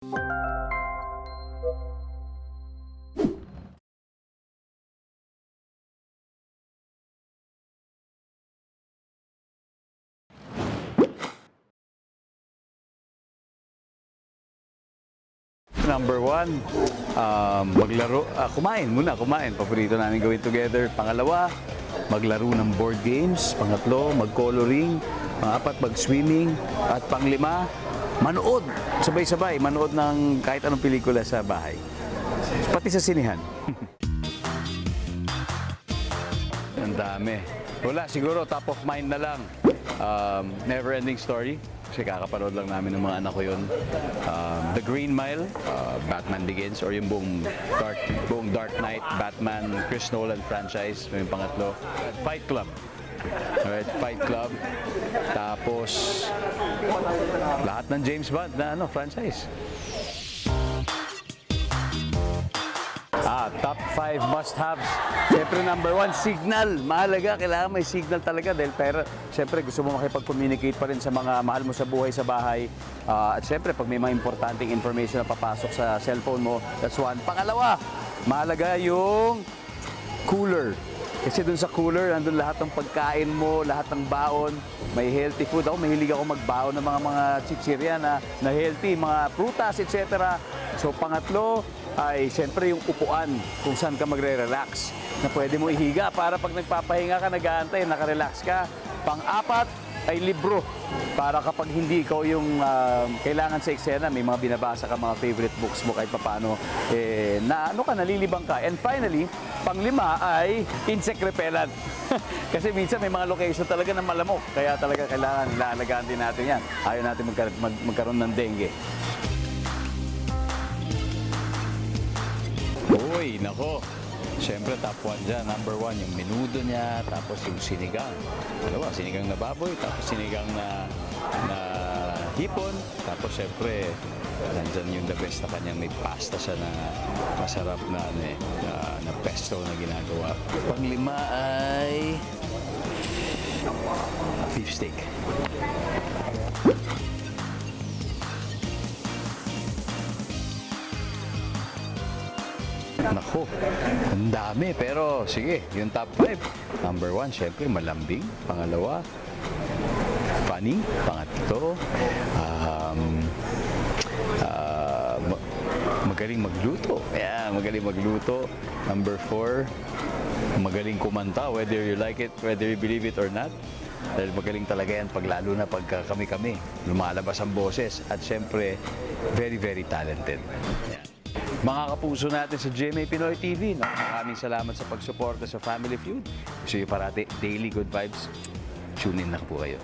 Number one, um, maglaro, ah, kumain muna, kumain. Paborito namin gawin together. Pangalawa, maglaro ng board games. Pangatlo, mag-coloring. Pangapat, mag-swimming. At panglima, manood. Sabay-sabay, manood ng kahit anong pelikula sa bahay. Pati sa sinihan. Ang dami. Wala, siguro top of mind na lang. Um, never ending story. Kasi kakapanood lang namin ng mga anak ko yun. Um, The Green Mile, uh, Batman Begins, or yung buong Dark, buong Dark Knight, Batman, Chris Nolan franchise, yung pangatlo. Fight Club. Alright, Fight Club. Tapos, lahat ng James Bond na ano, franchise. Ah, top 5 must-haves. Siyempre, number one, signal. Mahalaga, kailangan may signal talaga dahil pero, siyempre, gusto mo makipag-communicate pa rin sa mga mahal mo sa buhay sa bahay. Ah, at siyempre, pag may mga importanteng information na papasok sa cellphone mo, that's one. Pangalawa, mahalaga yung. Kasi dun sa cooler, nandun lahat ng pagkain mo, lahat ng baon, may healthy food. Ako, mahilig ako magbaon ng mga mga chichirya na, na healthy, mga prutas, etc. So, pangatlo, ay siyempre yung upuan kung saan ka magre-relax na pwede mo ihiga para pag nagpapahinga ka, nag-aantay, nakarelax ka. Pang-apat ay libro para kapag hindi ikaw yung ah, kailangan sa eksena, may mga binabasa ka mga favorite books mo kahit papano, eh, na ano ka, nalilibang ka. And finally, panglima ay insect repellent. Kasi minsan may mga location talaga na malamok, kaya talaga kailangan ilaalagaan din natin yan. Ayaw natin magkar- mag- magkaroon ng dengue. Uy, nako. Siyempre, top 1 dyan. Number 1, yung menudo niya, tapos yung sinigang. Dalawa, sinigang na baboy, tapos sinigang na, na hipon. Tapos, siyempre, nandyan yung the best na kanyang may pasta siya na masarap na, ano eh, na, na pesto na ginagawa. Panglima ay beef steak. Nako, ang dami. Pero sige, yung top 5. Number 1, syempre, malambing. Pangalawa, funny. Pangatlo, um, ma- magaling magluto. Yeah, magaling magluto. Number 4, magaling kumanta, whether you like it, whether you believe it or not. Dahil magaling talaga yan pag lalo na pag kami-kami. Lumalabas ang boses. At syempre, very, very talented. Yan. Mga kapuso natin sa GMA Pinoy TV, no? maraming salamat sa pagsuporta sa Family Feud. Gusto nyo parati daily good vibes, tune in na po kayo.